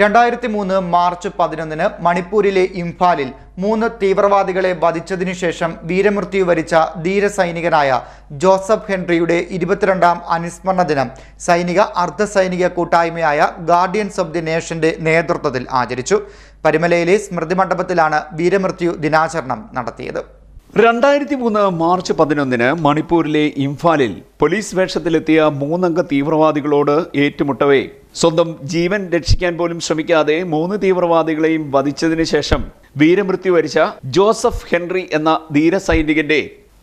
രണ്ടായിരത്തി മൂന്ന് മാർച്ച് പതിനൊന്നിന് മണിപ്പൂരിലെ ഇംഫാലിൽ മൂന്ന് തീവ്രവാദികളെ വധിച്ചതിനു ശേഷം വീരമൃത്യു വരിച്ച ധീരസൈനികനായ ജോസഫ് ഹെൻറിയുടെ ഇരുപത്തിരണ്ടാം അനുസ്മരണ ദിനം സൈനിക അർദ്ധസൈനിക കൂട്ടായ്മയായ ഗാർഡിയൻസ് ഓഫ് ദി നേഷന്റെ നേതൃത്വത്തിൽ ആചരിച്ചു. പരിമലയിലെ സ്മൃതി മണ്ഡപത്തിലാണ് വീരമൃത്യു ദിനാചരണം നടത്തിയത്. രണ്ടായിരത്തി മൂന്ന് മാർച്ച് പതിനൊന്നിന് മണിപ്പൂരിലെ ഇംഫാലിൽ പോലീസ് വേഷത്തിലെത്തിയ മൂന്നംഗ തീവ്രവാദികളോട് ഏറ്റുമുട്ടവേ. സ്വന്തം ജീവൻ രക്ഷിക്കാൻ പോലും ശ്രമിക്കാതെ മൂന്ന് തീവ്രവാദികളെയും വധിച്ചതിന് ശേഷം വീരമൃത്യു വരിച്ച ജോസഫ് ഹെൻറി എന്ന ധീര സൈനികന്റെ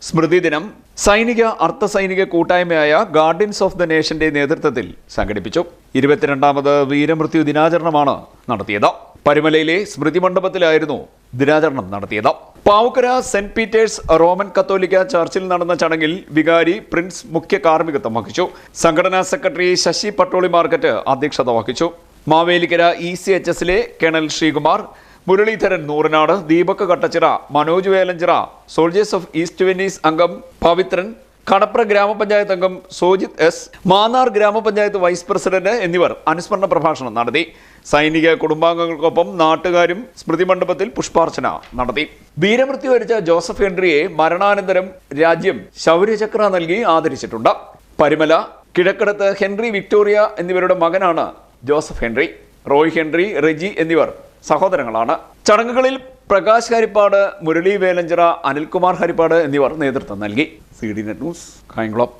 സ്മൃതിദിനം സൈനിക അർദ്ധ സൈനിക കൂട്ടായ്മയായ ഗാർഡിയൻസ് ഓഫ് ദ നേഷന്റെ നേതൃത്വത്തിൽ സംഘടിപ്പിച്ചു. ഇരുപത്തിരണ്ടാമത് വീരമൃത്യു ദിനാചരണമാണ് നടത്തിയത്. പരിമലയിലെ സ്മൃതി മണ്ഡപത്തിലായിരുന്നു ദിനാചരണം നടത്തിയത്. പാവുക്കര സെന്റ് പീറ്റേഴ്സ് റോമൻ കത്തോലിക്ക ചർച്ചിൽ നടന്ന ചടങ്ങിൽ വികാരി പ്രിൻസ് മുഖ്യ കാർമ്മികത്വം വഹിച്ചു സംഘടനാ സെക്രട്ടറി ശശി പട്ടോളി മാർക്കറ്റ് അധ്യക്ഷത വഹിച്ചു. മാവേലിക്കര ഇ സി എച്ച് എസിലെ colonel Sreekumar Muraleedharan Nooranad Deepak Kattachira Manoj Velanchira soldiers of East Venice അംഗം പവിത്രൻ കടപ്ര ഗ്രാമപഞ്ചായത്ത് അംഗം സോജിത് എസ് മാന്നാർ ഗ്രാമപഞ്ചായത്ത് വൈസ് പ്രസിഡന്റ് എന്നിവർ അനുസ്മരണ പ്രഭാഷണം നടത്തി. സൈനിക കുടുംബാംഗങ്ങൾക്കൊപ്പം നാട്ടുകാരും സ്മൃതി മണ്ഡപത്തിൽ പുഷ്പാർച്ചന നടത്തി. വീരമൃത്യു വരിച്ച ജോസഫ് ഹെൻറിയെ മരണാനന്തരം രാജ്യം ശൗര്യചക്ര നൽകി ആദരിച്ചിട്ടുണ്ട്. പരിമല കിഴക്കടത്ത് ഹെൻറി വിക്ടോറിയ എന്നിവരുടെ മകനാണ് Joseph Henry. Roy Henry Reji എന്നിവർ സഹോദരങ്ങളാണ്. ചടങ്ങുകളിൽ പ്രകാശ് ഹരിപ്പാട് മുരളി വേലഞ്ചിറ അനിൽകുമാർ ഹരിപ്പാട് എന്നിവർ നേതൃത്വം നൽകി. C D net news Kayamkulam